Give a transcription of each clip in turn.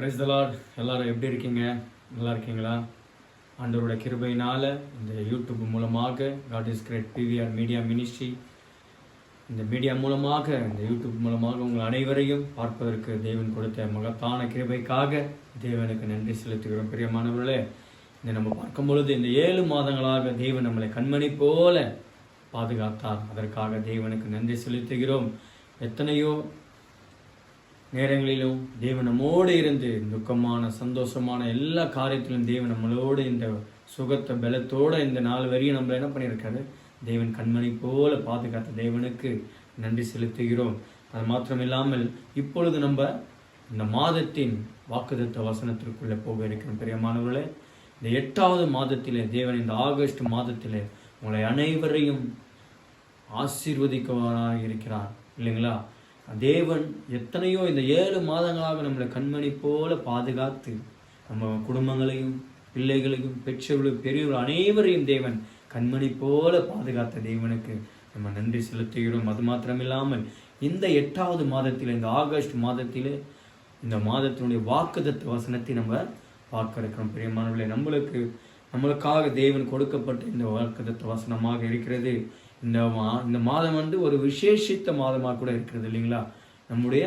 Price தலாட் எல்லோரும் எப்படி இருக்கீங்க? நல்லா இருக்கீங்களா? ஆண்டவரோட கிருபையினால் இந்த யூடியூப் மூலமாக God is great PVR media ministry இந்த மீடியா மூலமாக இந்த யூடியூப் மூலமாக உங்கள் அனைவரையும் பார்ப்பதற்கு தேவன் கொடுத்த மகத்தான கிருபைக்காக தேவனுக்கு நன்றி செலுத்துகிறோம். பிரியமானவர்களே இந்த நம்ம பார்க்கும் பொழுது இந்த ஏழு மாதங்களாக தேவன் நம்மளை கண்மணி போல பாதுகாத்தார். அதற்காக தேவனுக்கு நன்றி செலுத்துகிறோம். எத்தனையோ நேரங்களிலும் தேவன் நம்மோடு இருந்து துக்கமான சந்தோஷமான எல்லா காரியத்திலும் தேவன் நம்மளோடு இந்த சுகத்தை பலத்தோடு இந்த நாலு வரையும் நம்ம என்ன பண்ணியிருக்காரு? தேவன் கண்மணி போல பாதுகாத்த தேவனுக்கு நன்றி செலுத்துகிறோம். அது மாத்திரம் இல்லாமல் இப்பொழுது நம்ம இந்த மாதத்தின் வாக்குதத்த வசனத்திற்குள்ளே போக இருக்கிறோம். பிரியமானவர்களே இந்த எட்டாவது மாதத்திலே தேவன் இந்த ஆகஸ்ட் மாதத்திலே உங்களை அனைவரையும் ஆசீர்வதிக்கவராக இருக்கிறார் இல்லைங்களா? தேவன் எத்தனையோ இந்த ஏழு மாதங்களாக நம்மளை கண்மணி போல பாதுகாத்து நம்ம குடும்பங்களையும் பிள்ளைகளையும் பெற்றவர்களும் பெரியவர்கள் அனைவரையும் தேவன் கண்மணி போல பாதுகாத்த தேவனுக்கு நம்ம நன்றி செலுத்துகிறோம். அது மாத்திரமில்லாமல் இந்த எட்டாவது மாதத்தில் இந்த ஆகஸ்ட் மாதத்திலே இந்த மாதத்தினுடைய வாக்குதத்து வசனத்தை நம்ம பார்க்க இருக்கிறோம். பிரியமானவர்களே நம்மளுக்கு நம்மளுக்காக தேவன் கொடுக்கப்பட்ட இந்த வாக்குதத்து வசனமாக இருக்கிறது. இந்த மா இந்த மாதம் வந்து ஒரு விசேஷித்த மாதமாக கூட இருக்கிறது இல்லைங்களா? நம்முடைய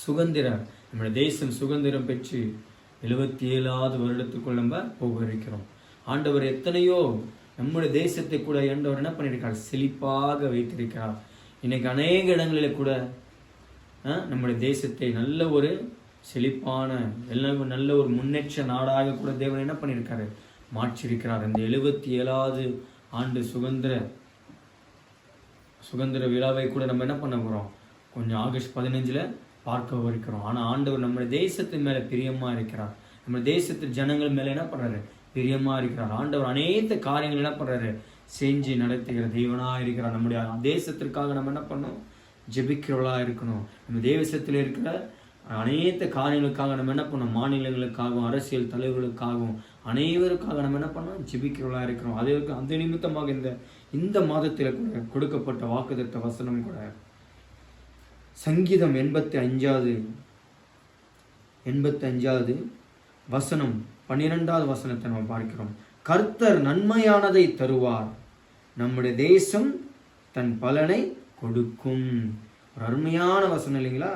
சுதந்திரம் நம்முடைய தேசம் சுதந்திரம் பெற்று எழுபத்தி ஏழாவது வருடத்துக்குள் நம்ம போக இருக்கிறோம். ஆண்டவர் எத்தனையோ நம்முடைய தேசத்தை கூட ஆண்டவர் என்ன பண்ணியிருக்கார்? செழிப்பாக வைத்திருக்கிறார். இன்னைக்கு அநேக இடங்களில் கூட நம்முடைய தேசத்தை நல்ல ஒரு செழிப்பான எல்லாம் நல்ல ஒரு முன்னேற்ற நாடாக கூட தேவன் என்ன பண்ணியிருக்காரு? மாற்றிருக்கிறார் இந்த எழுபத்தி ஏழாவது ஆண்டு சுதந்திர சுதந்திர விழாவை கூட நம்ம என்ன பண்ண போகிறோம் கொஞ்சம் ஆகஸ்ட் பதினஞ்சில் பார்க்க இருக்கிறோம். ஆனால் ஆண்டவர் நம்ம தேசத்து மேலே பிரியமாக இருக்கிறார். நம்ம தேசத்து ஜனங்கள் மேலே என்ன பண்ணுறாரு பிரியமாக இருக்கிறார். ஆண்டவர் அனைத்து காரியங்கள் என்ன பண்ணுறாரு செஞ்சு நடத்துகிற தெய்வனாக இருக்கிறார். நம்முடைய தேசத்திற்காக நம்ம என்ன பண்ணோம் ஜெபிக்கிறவளாக இருக்கணும். நம்ம தேசத்தில் இருக்கிற அனைத்து காரியங்களுக்காக நம்ம என்ன பண்ணணும்? மாநிலங்களுக்காகவும் அரசியல் தலைவர்களுக்காகவும் அனைவருக்காக நம்ம என்ன பண்ணோம்? ஜிபிக்கிறவளாக இருக்கிறோம். அதே அந்த நிமித்தமாக இந்த இந்த மாதத்தில் கூட கொடுக்கப்பட்ட வாக்குதத்த வசனம் கூட. சங்கீதம் எண்பத்தி அஞ்சாவது எண்பத்தி அஞ்சாவது வசனம் பன்னிரெண்டாவது வசனத்தை நம்ம பார்க்கிறோம். கர்த்தர் நன்மையானதை தருவார். நம்முடைய தேசம் தன் பலனை கொடுக்கும். ஒரு அருமையான வசனம் இல்லைங்களா?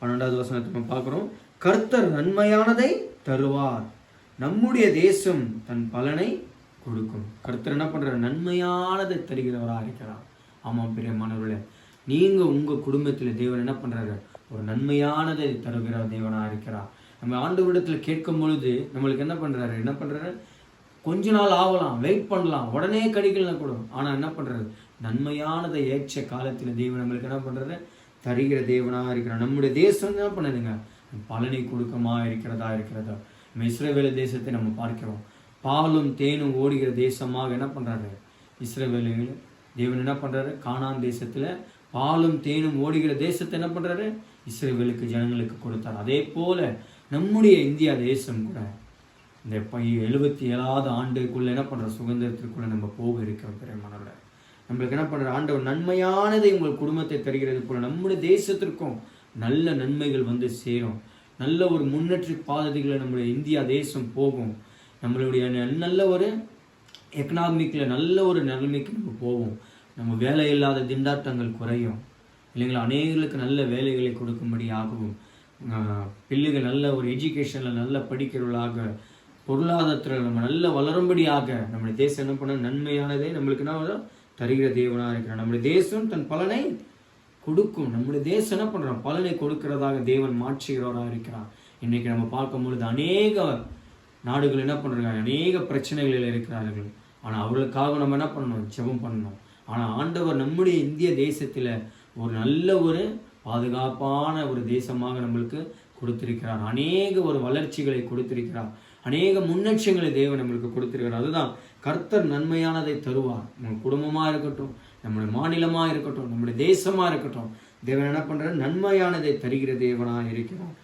பன்னெண்டாவது வசனத்தை நம்ம பார்க்குறோம். கர்த்தர் நன்மையானதை தருவார். நம்முடைய தேசம் தன் பலனை கொடுக்கும். கருத்தர் என்ன பண்ணுற நன்மையானதை தருகிறவராக இருக்கிறார். ஆமாம் பிரியமானவர்களே நீங்கள் உங்கள் குடும்பத்தில் தேவன் என்ன பண்ணுறாரு ஒரு நன்மையானதை தருகிற தேவனாக இருக்கிறார். நம்ம ஆண்டவரிடத்தில் கேட்கும் பொழுது நம்மளுக்கு என்ன பண்ணுறாரு என்ன பண்ணுறாரு கொஞ்ச நாள் ஆகலாம் வெயிட் பண்ணலாம் உடனே கிடைக்கலாம் கூட. ஆனால் என்ன பண்ணுறது நன்மையானதை ஏற்ற காலத்தில் தேவன் நம்மளுக்கு என்ன பண்ணுறது தருகிற தேவனாக இருக்கிறார். நம்முடைய தேசம் என்ன பண்ணுதுங்க? பலனை கொடுக்கமாக இருக்கிறதா இருக்கிறதா? நம்ம இஸ்ரேவேல தேசத்தை நம்ம பார்க்கிறோம். பாலும் தேனும் ஓடுகிற தேசமாக என்ன பண்ணுறாரு இஸ்ரேவேலில் தேவன் என்ன பண்ணுறாரு கானான் தேசத்தில் பாலும் தேனும் ஓடுகிற தேசத்தை என்ன பண்ணுறாரு இஸ்ரேவேலுக்கு ஜனங்களுக்கு கொடுத்தார். அதே போல் நம்முடைய இந்தியா தேசம் கூட இந்த எழுபத்தி ஏழாவது ஆண்டுக்குள்ளே என்ன பண்ணுற சுதந்திரத்திற்குள்ளே நம்ம போக இருக்கிறோம் பெருமானோட நம்மளுக்கு என்ன பண்ணுற ஆண்டவர் நன்மையானதை உங்கள் குடும்பத்தை தருகிறது போல நம்முடைய தேசத்திற்கும் நல்ல நன்மைகள் வந்து சேரும். நல்ல ஒரு முன்னேற்ற பாதைகளை நம்மளுடைய இந்தியா தேசம் போகும். நம்மளுடைய நல்ல ஒரு எக்கனாமிக்கில் நல்ல ஒரு நிலைமைக்கு நம்ம போவோம். நம்ம வேலை இல்லாத திண்டாட்டங்கள் குறையும். இல்லைங்களா? அநேகர்களுக்கு நல்ல வேலைகளை கொடுக்கும்படி ஆகும் பிள்ளைகள் நல்ல ஒரு எஜுகேஷனில் நல்ல படிக்கிறவர்களாக பொருளாதாரத்தில் நம்ம நல்ல வளரும்படியாக நம்முடைய தேசம் என்ன பண்ண நன்மையானதை நம்மளுக்கு என்ன வரும்? தருகிற தேவனாக இருக்கிறார். நம்முடைய தேசம் தன் பலனை கொடுக்கும். நம்முடைய தேசம் என்ன பண்றோம்? பலனை கொடுக்கிறதாக தேவன் மாற்றுகிறவராக இருக்கிறான் இன்னைக்கு நம்ம பார்க்கும் பொழுது அநேக நாடுகள் என்ன பண்ணுறாங்க அநேக பிரச்சனைகளில் இருக்கிறார்கள். ஆனால் அவர்களுக்காக நம்ம என்ன பண்ணணும்? ஜெபம் பண்ணணும். ஆனால் ஆண்டவர் நம்முடைய இந்திய தேசத்தில் ஒரு நல்ல ஒரு பாதுகாப்பான ஒரு தேசமாக நம்மளுக்கு கொடுத்திருக்கிறார். அநேக ஒரு வளர்ச்சிகளை கொடுத்திருக்கிறார். அநேக முன்னேற்றங்களை தேவன் நம்மளுக்கு கொடுத்திருக்கிறார். அதுதான் கர்த்தர் நன்மையானதை தருவார். நம்ம குடும்பமாக இருக்கட்டும் நம்முடைய மாநிலமாக இருக்கட்டும் நம்முடைய தேசமாக இருக்கட்டும் தேவன் என்ன பண்றாரு? நன்மையானதை தருகிற தேவனாக இருக்கிறோம்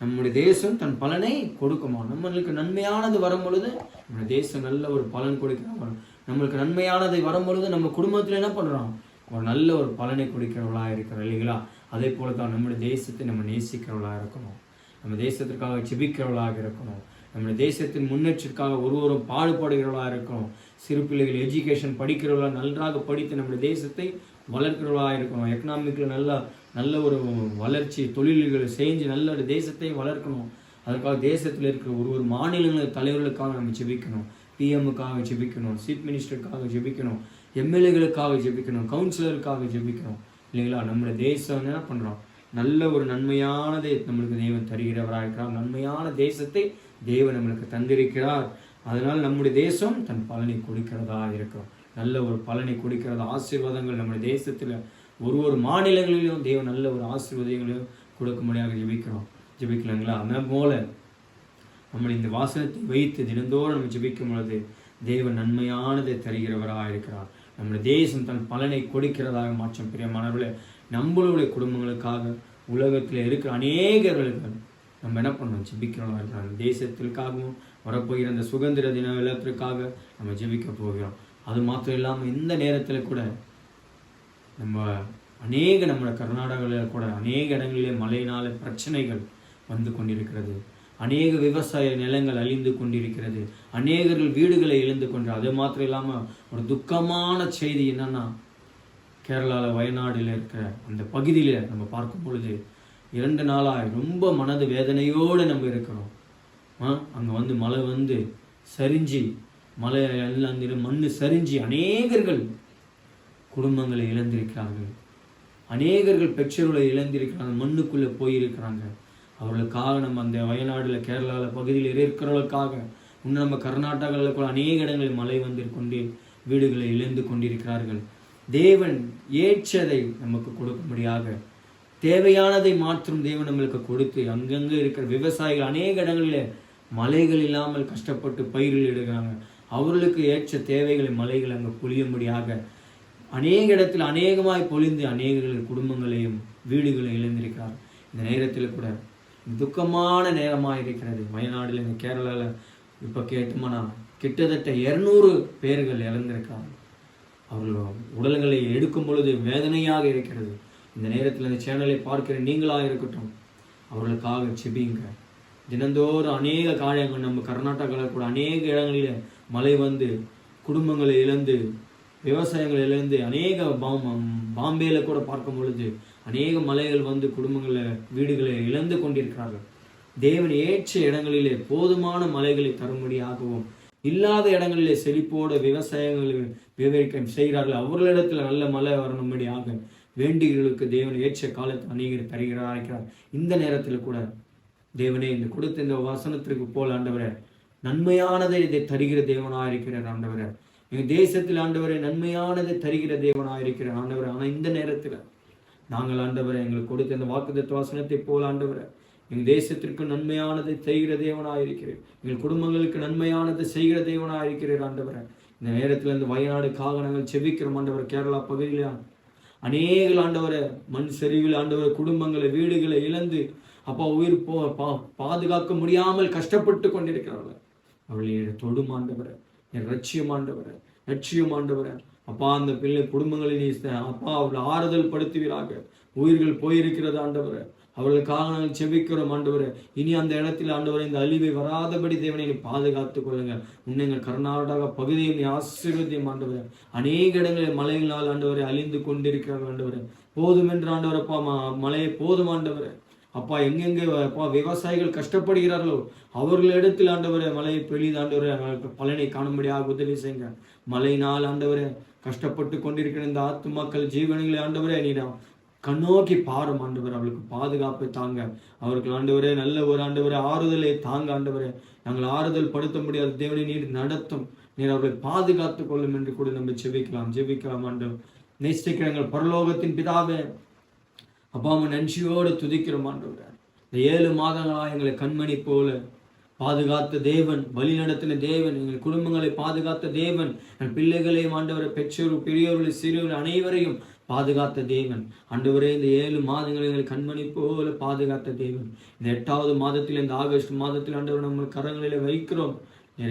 நம்முடைய தேசம் தன் பலனை கொடுக்குமா நம்மளுக்கு நன்மையானது வரும் பொழுது நம்முடைய தேசம் நல்ல ஒரு பலன் கொடுக்கிறோம் நம்மளுக்கு நன்மையானதை வரும் பொழுது நம்ம குடும்பத்தில் என்ன பண்ணுறோம் ஒரு நல்ல ஒரு பலனை கொடுக்கிறவளாக இருக்கிறோம் இல்லைங்களா? அதே போல தான் நம்முடைய தேசத்தை நம்ம நேசிக்கிறவளாக இருக்கணும். நம்ம தேசத்திற்காக ஜெபிக்கிறவர்களாக இருக்கணும். நம்ம தேசத்தின் முன்னேற்றத்திற்காக ஒருவரும் பாடுபடுகிறவளாக இருக்கணும். சிறு பிள்ளைகள் எஜுகேஷன் படிக்கிறவர்களாக நன்றாக படித்து நம்முடைய தேசத்தை வளர்க்கிறவர்களாக இருக்கணும். எக்கனாமிக்கில் நல்ல நல்ல ஒரு வளர்ச்சி தொழில்களை செஞ்சு நல்ல ஒரு தேசத்தை வளர்க்கணும். அதற்காக தேசத்தில் இருக்கிற ஒரு ஒரு மாநிலங்கள் தலைவர்களுக்காக நம்ம ஜெபிக்கணும். பிஎம்முக்காக ஜெபிக்கணும் சீஃப் மினிஸ்டருக்காக ஜெபிக்கணும் எம்எல்ஏகளுக்காக ஜெபிக்கணும் கவுன்சிலருக்காக ஜெபிக்கணும். இல்லைங்களா? நம்முடைய தேசம் என்ன பண்ணுறோம் நல்ல ஒரு நன்மையானதை நம்மளுக்கு தெய்வம் தருகிறவராக இருக்கிறார். நன்மையான தேசத்தை தேவன் நம்மளுக்கு தந்திருக்கிறார். அதனால் நம்முடைய தேசம் தன் பலனை கொடுக்கிறதா இருக்கும் நல்ல ஒரு பலனை கொடுக்கிறது ஆசீர்வாதங்கள் நம்முடைய தேசத்தில் ஒரு ஒரு மாநிலங்களிலும் தேவன் நல்ல ஒரு ஆசீர்வாதங்களையும் முடியாத ஜெபிக்கிறோம். ஜெபிக்கலாங்களா? அதே போல நம்ம இந்த வாசனத்தை வைத்து தினந்தோறும் நம்ம ஜெபிக்கும் பொழுது தேவன் நன்மையானதை தருகிறவராக இருக்கிறார். நம்முடைய தேசம் தன் பலனை கொடுக்கிறதாக மாற்றம். பிரியமானவர்களே நம்மளுடைய குடும்பங்களுக்காக உலகத்தில் இருக்கிற அநேகர்களுக்கு நம்ம என்ன பண்ணணும்? ஜெபிக்கிறவங்க இருக்கிறாங்க தேசத்திற்காகவும் வரப்போகிற அந்த சுதந்திர தின விழாத்திற்காக நம்ம ஜெபிக்க போகிறோம். அது மாத்திரம் இல்லாமல் இந்த நேரத்தில் கூட நம்ம அநேக நம்ம கர்நாடகாவில் கூட அநேக இடங்களிலே மழையினால பிரச்சனைகள் வந்து கொண்டிருக்கிறது. அநேக விவசாய நிலங்கள் அழிந்து கொண்டிருக்கிறது. அநேகர்கள் வீடுகளை இழந்து கொண்டு அது மாத்திரம் இல்லாமல் ஒரு துக்கமான செய்தி என்னன்னா கேரளாவில் வயநாடில் இருக்கிற அந்த பகுதியில் நம்ம பார்க்கும் பொழுது இரண்டு நாளாக ரொம்ப மனது வேதனையோடு நம்ம இருக்கிறோம். ஆ அங்கே வந்து மழை வந்து சரிஞ்சு மழை எல்லாம் மண் சரிஞ்சு அநேகர்கள் குடும்பங்களை இழந்திருக்கிறார்கள். அநேகர்கள் பெற்றோர்களை இழந்திருக்கிறாங்க மண்ணுக்குள்ளே போயிருக்கிறாங்க. அவர்களுக்காக நம்ம அந்த வயநாடில் கேரளாவில் பகுதியில் இருக்கிறவர்களுக்காக இன்னும் நம்ம கர்நாடகாவில் கூட அநேக இடங்களில் மழை வந்து கொண்டு வீடுகளை இழந்து கொண்டிருக்கிறார்கள். தேவன் ஏற்றதை நமக்கு கொடுக்கும்படியாக தேவையானதை மாற்றும் தேவன் நம்மளுக்கு கொடுத்து அங்கங்கே இருக்கிற விவசாயிகள் அநேக இடங்களில் மலைகள் இல்லாமல் கஷ்டப்பட்டு பயிர்கள் எடுக்கிறாங்க. அவர்களுக்கு ஏற்ற தேவைகளை மலைகள் அங்கே பொழியும்படியாக அநேக இடத்தில் அநேகமாய் பொழிந்து அநேகர்கள் குடும்பங்களையும் வீடுகளை இழந்திருக்கிறார். இந்த நேரத்தில் கூட துக்கமான நேரமாக இருக்கிறது. வயநாடுல இந்த கேரளாவில் இப்போ கேட்டோம்னா கிட்டத்தட்ட இரநூறு பேர்கள் இழந்திருக்காங்க அவர்கள் உடல்களை எடுக்கும் பொழுது வேதனையாக இருக்கிறது. இந்த நேரத்தில் இந்த சேனலை பார்க்கிற நீங்களாக இருக்கட்டும் அவர்களுக்காக செபிங்க தினந்தோறும் அநேக காரியங்கள் நம்ம கர்நாடகாவில் கூட அநேக இடங்களில் மழை வந்து குடும்பங்களை இழந்து விவசாயங்கள் இழந்து அநேக பாம்பேயில் கூட பார்க்கும் பொழுது அநேக மலைகள் வந்து குடும்பங்களை வீடுகளை இழந்து கொண்டிருக்கிறார்கள். தேவன் ஏற்ற இடங்களிலே போதுமான மலைகளை தரும்படியாகவும் இல்லாத இடங்களிலே செழிப்போட விவசாயங்கள் விவரிக்க செய்கிறார்கள். அவர்களிடத்தில் நல்ல மழை வரணும்படியாக வேண்டுகிறவர்களுக்கு தேவன் ஏற்ற காலத்தை அநேகர் தருகிறார் இந்த நேரத்தில் கூட தேவனே இந்த கொடுத்த இந்த வசனத்திற்கு போல் ஆண்டவரே நன்மையானதை இதை தருகிற தேவனாக இருக்கிறார் ஆண்டவரை. எங்கள் தேசத்தில் ஆண்டவரை நன்மையானதை தருகிற தேவனாக இருக்கிறார் ஆண்டவர். ஆனால் இந்த நேரத்தில் நாங்கள் ஆண்டவரை எங்களுக்கு கொடுத்த இந்த வாக்குத்த வாசனத்தை போல் ஆண்டவரை எங்கள் தேசத்திற்கு நன்மையானதை செய்கிற தேவனாக இருக்கிறேன் எங்கள் குடும்பங்களுக்கு நன்மையானதை செய்கிற தேவனாக இருக்கிறேன் ஆண்டவரை. இந்த நேரத்தில் இந்த வயநாடு காகனங்கள் செவிக்கிறோம் ஆண்டவர் கேரளா பகுதியில். அநேக ஆண்டவரை மண் சரிவில் ஆண்டவர் குடும்பங்களை வீடுகளை இழந்து அப்பா உயிர் போ பா பாதுகாக்க முடியாமல் கஷ்டப்பட்டு கொண்டிருக்கிறார்கள் அவளை தொடும் ஆண்டவரை என் லட்சியம் ஆண்டவரை லட்சியம் ஆண்டவரை. அப்பா அந்த பிள்ளை குடும்பங்களை நீ அப்பா அவளை ஆறுதல் படுத்துவீராக உயிர்கள் போயிருக்கிறது ஆண்டவரை. அவர்களுக்காக நாங்கள் செபிக்கிறோம் ஆண்டவர். இனி அந்த இடத்தில் ஆண்டவரை இந்த அழிவை வராதபடி தேவனை நீ பாதுகாத்துக் கொள்ளுங்க உன்னை கர்நாடகா பகுதியை நீ ஆசீர்வதியம் ஆண்டவர். அநேக இடங்களில் மலைகளால் ஆண்டவரை அழிந்து கொண்டிருக்கிறார்கள் ஆண்டவர். போதும் என்று ஆண்டவர் அப்பா மலையை போதும் ஆண்டவர். அப்பா எங்கெங்கே அப்பா விவசாயிகள் கஷ்டப்படுகிறார்களோ அவர்களிடத்தில் ஆண்டவரை மலையை பெளிதாண்டவர் ஆண்டவரே பலனை காணும்படியாக உதவி செய்யுங்க மழையினால் ஆண்டவரே கஷ்டப்பட்டு கொண்டிருக்கிற இந்த ஆத்து மக்கள் ஜீவனங்களை ஆண்டவரே நீ கண்ணோக்கி பாரும் ஆண்டவர் அவளுக்கு பாதுகாப்பை தாங்க. அவருக்கு ஆண்டவரே நல்ல ஒரு ஆண்டவரே ஆறுதலை தாங்க ஆண்டவரே. நாங்கள் ஆறுதல் படுத்த முடியாத தேவனை நீர் நடத்தும். நீர் அவர்களை பாதுகாத்துக் கொள்ளும் என்று கூட நம்ம ஜெபிக்கலாம். ஜெபிக்கலாம் ஆண்டவர். நேசிக்கிறங்கள் பரலோகத்தின் பிதாவே அப்பா அம்மா நன்றியோடு துதிக்கிறோம் ஆண்டவர். இந்த ஏழு மாதங்களாக எங்களை கண்மணி போல பாதுகாத்த தேவன் வழி நடத்தின தேவன் எங்கள் குடும்பங்களை பாதுகாத்த தேவன் என் பிள்ளைகளையும் ஆண்டவரை பெற்றோர் பெரியோர்கள் சிறியவர்கள் அனைவரையும் பாதுகாத்த தேவன். அன்றுவரே இந்த ஏழு மாதங்களை எங்கள் கண்மணி போல பாதுகாத்த தேவன். இந்த எட்டாவது மாதத்தில் இந்த ஆகஸ்ட் மாதத்தில் ஆண்டவர் நம்ம கரங்களில் வைக்கிறோம்.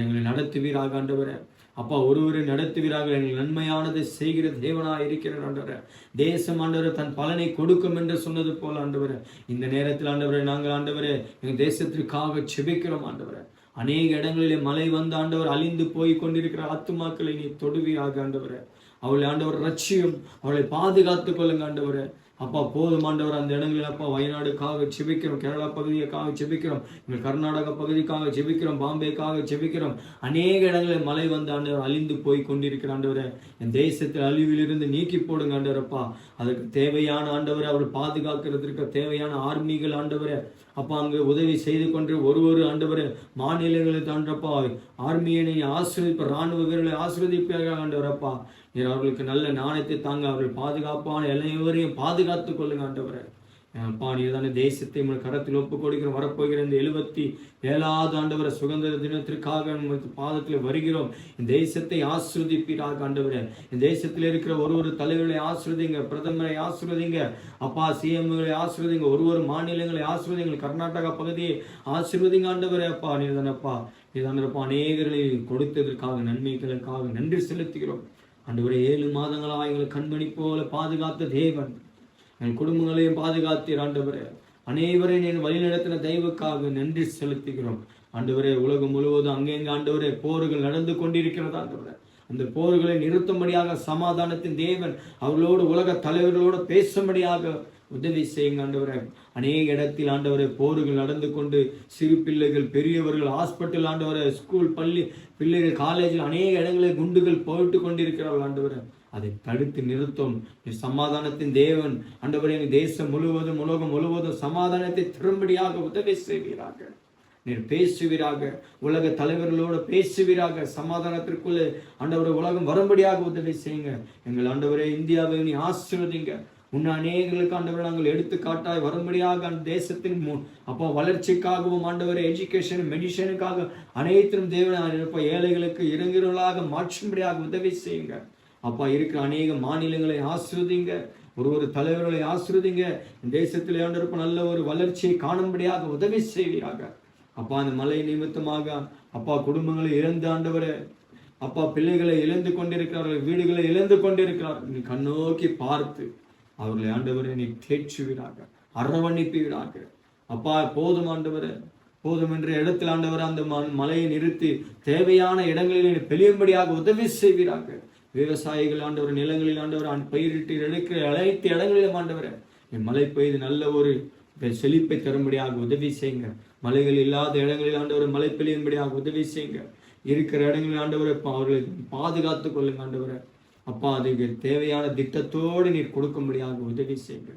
எங்களை நடத்துவீராக ஆண்டவரை அப்பா ஒருவரை நடத்துவீராக. எங்கள் நன்மையானதை செய்கிற தேவனாக இருக்கிறார் ஆண்டவர தேசம் ஆண்டவர் தன் பலனை கொடுக்கும் என்று சொன்னது போல் ஆண்டவரே இந்த நேரத்தில் ஆண்டவரை நாங்கள் ஆண்டவரே எங்கள் தேசத்திற்காக செபிக்கிறோம் ஆண்டவரை அநேக இடங்களிலே மழை வந்த ஆண்டவர் அழிந்து போய் கொண்டிருக்கிற ஆத்துமாக்களை நீ தொடுவீராக ஆண்டவரே அவளை ஆண்டவர் ரட்சியும் அவளை பாதுகாத்துக் கொள்ளுங்க ஆண்டவர். அப்பா போதும் ஆண்டவர் அந்த இடங்களில் அப்பா வயநாடுக்காக செபிக்கிறோம் கேரளா பகுதிக்காக செபிக்கிறோம் எங்கள் கர்நாடக பகுதிக்காக செபிக்கிறோம் பாம்பேக்காக செபிக்கிறோம் அநேக இடங்களில் மழை வந்து ஆண்டவர் அழிந்து போய் கொண்டிருக்கிற ஆண்டவரே. என் தேசத்தில் அழிவிலிருந்து நீக்கி போடுங்க ஆண்டவரப்பா அதுக்கு தேவையான ஆண்டவரை அவர் பாதுகாக்கிறதுக்கு தேவையான ஆர்மிகள் ஆண்டவரை. அப்பா அங்கு உதவி செய்து கொண்டு ஒரு ஒரு ஆண்டவர் மாநிலங்களை தாண்டப்பா ஆர்மியை ஆசிரியப்ப ராணுவ வீரர்களை ஆசிரியப்பாக ஆண்டவரப்பா நீர் அவர்களுக்கு நல்ல நாணயத்தை தாங்க அவர்கள் பாதுகாப்பான எல்லைவரையும் பாதுகாத்துக் கொள்ளுங்க ஆண்டவரை. அப்பா தேசத்தை உங்கள் கரத்தில் ஒப்பு கொடுக்கிறோம் வரப்போகிற இந்த எழுபத்தி ஏழாவது ஆண்டவரை சுதந்திர தினத்திற்காக பாதத்தில் வருகிறோம். இந்த தேசத்தை ஆசிர்வதிப்பீராக ஆண்டவரே. இந்த தேசத்தில் இருக்கிற ஒரு ஒரு தலைவர்களை ஆசிர்வதிங்க பிரதமரை ஆசிரதிங்க அப்பா சிஎம்களை ஆசிர்வதிங்க ஒரு ஒரு மாநிலங்களை ஆசிர்வதிங்க கர்நாடகா பகுதியை ஆசிர்வதிங்க ஆண்டவரே அப்பா நீதானப்பா நீதானப்பா அநேகர்களை கொடுத்ததற்காக நன்மைகளுக்காக நன்றி செலுத்துகிறோம். ஆண்டவரே ஏழு மாதங்களாக எங்களை கண்மணி போல பாதுகாத்த தேவன். என் குடும்பங்களையும் பாதுகாத்தீர் ஆண்டவரே. அனைவரையும் நீர் வழிநடத்தின தெய்வக்காக நன்றி செலுத்துகிறோம். ஆண்டவரே உலகம் முழுவதும் அங்கெங்க ஆண்டவரே போர்கள் நடந்து கொண்டிருக்கிறது ஆண்டவரே. அந்த போர்களை நிறுத்தும்படியாக சமாதானத்தின் தேவன் அவர்களோடு உலக தலைவர்களோடு பேசும்படியாக உதவி செய்யுங்க ஆண்டவரே. அநேக இடத்தில் ஆண்டவரே போர்கள் நடந்து கொண்டு சிறு பிள்ளைகள் பெரியவர்கள் ஹாஸ்பிட்டல் ஆண்டவரே ஸ்கூல் பள்ளி பிள்ளைகள் காலேஜில் அநேக இடங்களில் குண்டுகள் போட்டு கொண்டிருக்கிறார்கள் ஆண்டவரே. அதை தடுத்து நிறுத்தும். சமாதானத்தின் தேவன். ஆண்டவரே எங்கள் தேசம் முழுவதும் உலகம் முழுவதும் சமாதானத்தை திரும்படியாக உதவி செய்வீராக. நீர் பேசுவீராக. உலக தலைவர்களோடு பேசுவீராக. சமாதானத்திற்குள்ளே ஆண்டவரை உலகம் வரும்படியாக உதவி செய்யுங்க. எங்கள் ஆண்டவரே இந்தியாவை நீ ஆசீர்வதிங்க. உன்னை அநேகர்களுக்கு ஆண்டவரை நாங்கள் எடுத்துக்காட்டாய் வரும்படியாக அந்த தேசத்தின் மு- அப்போ வளர்ச்சிக்காகவும் ஆண்டவரை எஜுகேஷன் மெடிசனுக்காக அனைத்திலும் தேவனாக இருப்ப ஏழைகளுக்கு இறங்குறவர்களாக மாற்றும்படியாக உதவி செய்யுங்க. அப்பா இருக்கிற அநேக மாநிலங்களை ஆசிர்வதிங்க ஒரு ஒரு தலைவர்களை ஆசிர்வதிங்க தேசத்தில் ஆண்டிருப்ப நல்ல ஒரு வளர்ச்சியை காணும்படியாக உதவி செய்வீராக. அப்பா அந்த மலை நிமித்தமாக அப்பா குடும்பங்களை இழந்து ஆண்டவரை. அப்பா பிள்ளைகளை இழந்து கொண்டிருக்கிறார்கள் வீடுகளை இழந்து கொண்டிருக்கிறார்கள் நீ கண்ணோக்கி பார்த்து அவர்களை ஆண்டவரை நீ தேற்றுவீராக அரவணைப்பீராக. அப்பா போதும் ஆண்டவரே. போதும் என்ற இடத்தில் ஆண்டவர் அந்த மலையை நிறுத்தி தேவையான இடங்களில் நீ உதவி செய்வீராக. விவசாயிகள் ஆண்டவர் நிலங்களில் ஆண்டவர் பயிரிட்டு எடுக்கிற அனைத்து இடங்களிலும் ஆண்டவர் என் மழை பெய்து நல்ல ஒரு செழிப்பை தரும்படியாக உதவி செய்யுங்க. மலைகள் இல்லாத இடங்களில் ஆண்டவர் மழை பெய்யும்படியாக உதவி செய்யுங்க. இருக்கிற இடங்களில் ஆண்டவரை பா- அவர்களை பாதுகாத்து கொள்ளுங்க ஆண்டவரை. அப்பா அதுக்கு தேவையான திட்டத்தோடு நீர் கொடுக்கும்படியாக உதவி செய்யுங்க.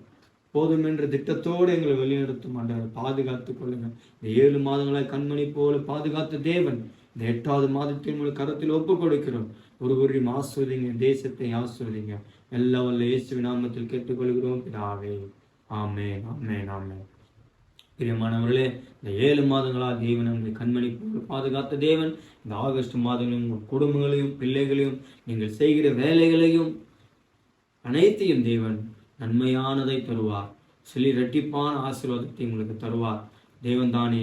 போதும் என்ற திட்டத்தோடு எங்களை வழிநடத்தும் ஆண்டவர் பாதுகாத்து கொள்ளுங்க. இந்த ஏழு மாதங்களாக கண்மணி போல பாதுகாத்த தேவன் இந்த எட்டாவது மாதத்தின் உங்களுக்கு கரத்தில் ஒப்புக் கொடுக்கிறோம். ஒருவரையும் ஆஸ்வதிங்க தேசத்தை ஆஸ்வதிங்க எல்லா வல்ல இயேசு நாமத்தில் கேட்டுக்கொள்கிறோம் பிதாவே. ஆமே ஆமே ஆமே பிரியமானவர்களே இந்த ஏழு மாதங்களாக தேவன் உங்களை கண்மணி பாதுகாத்த தேவன். இந்த ஆகஸ்ட் மாதங்களும் உங்கள் குடும்பங்களையும் பிள்ளைகளையும் நீங்கள் செய்கிற வேலைகளையும் அனைத்தையும் தேவன் நன்மையானதை தருவார். சிலி இரட்டிப்பான ஆசீர்வாதத்தை உங்களுக்கு தருவார். தேவன்தானே.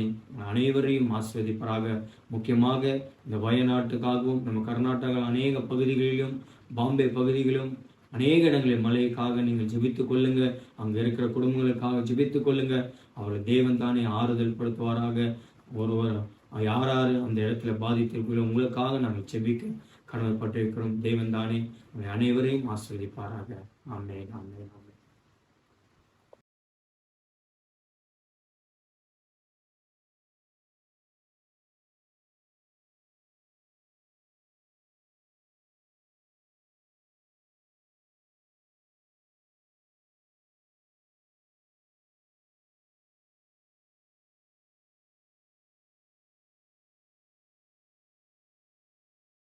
அனைவரையும் ஆசீர்வதிப்பாராக. முக்கியமாக இந்த வயநாட்டுக்காகவும் நம்ம கர்நாடகா அநேக பகுதிகளிலும் பாம்பே பகுதிகளிலும் அநேக இடங்களில் மழைக்காக நீங்கள் ஜெபித்துக் கொள்ளுங்க. அங்கே இருக்கிற குடும்பங்களுக்காக ஜெபித்துக் கொள்ளுங்க. அவர்கள் தேவன் தானே ஆறுதல் படுத்துவாராக. ஒருவர் யார் யார் அந்த இடத்துல பாதித்திருக்கிறோம் உங்களுக்காக நாங்கள் ஜெபிக்க கடமைப்பட்டிருக்கிறோம். தேவன் தானே அனைவரையும் அனைவரையும் ஆமே ஆமே ஆமே